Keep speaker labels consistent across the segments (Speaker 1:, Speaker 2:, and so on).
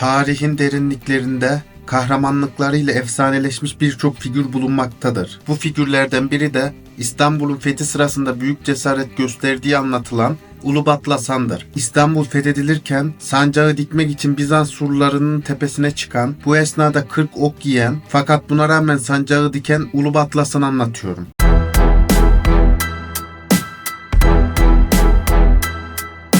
Speaker 1: Tarihin derinliklerinde kahramanlıklarıyla efsaneleşmiş birçok figür bulunmaktadır. Bu figürlerden biri de İstanbul'un fethi sırasında büyük cesaret gösterdiği anlatılan Ulubatlı Hasan'dır. İstanbul fethedilirken sancağı dikmek için Bizans surlarının tepesine çıkan, bu esnada 40 ok giyen fakat buna rağmen sancağı diken Ulubatlı Hasan'ı anlatıyorum.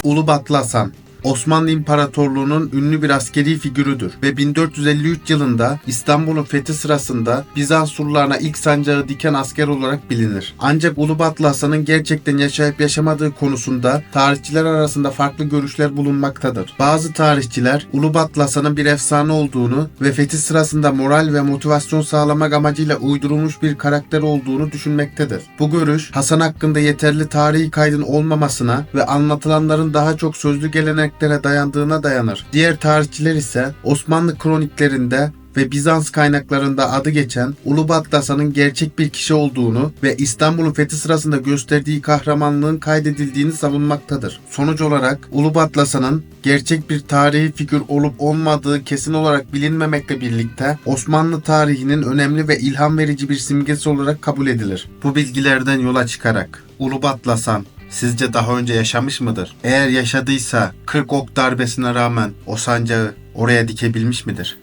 Speaker 1: Ulubatlı Hasan Osmanlı İmparatorluğu'nun ünlü bir askeri figürüdür ve 1453 yılında İstanbul'un fethi sırasında Bizans surlarına ilk sancağı diken asker olarak bilinir. Ancak Ulubatlı Hasan'ın gerçekten yaşayıp yaşamadığı konusunda tarihçiler arasında farklı görüşler bulunmaktadır. Bazı tarihçiler Ulubatlı Hasan'ın bir efsane olduğunu ve fethi sırasında moral ve motivasyon sağlamak amacıyla uydurulmuş bir karakter olduğunu düşünmektedir. Bu görüş Hasan hakkında yeterli tarihi kaydın olmamasına ve anlatılanların daha çok sözlü geleneklere dayandığına dayanır. Diğer tarihçiler ise Osmanlı kroniklerinde ve Bizans kaynaklarında adı geçen Ulubatlı Hasan'ın gerçek bir kişi olduğunu ve İstanbul'un fethi sırasında gösterdiği kahramanlığın kaydedildiğini savunmaktadır. Sonuç olarak Ulubatlı Hasan'ın gerçek bir tarihi figür olup olmadığı kesin olarak bilinmemekle birlikte Osmanlı tarihinin önemli ve ilham verici bir simgesi olarak kabul edilir. Bu bilgilerden yola çıkarak Ulubatlı Hasan sizce daha önce yaşamış mıdır? Eğer yaşadıysa 40 ok darbesine rağmen o sancağı oraya dikebilmiş midir?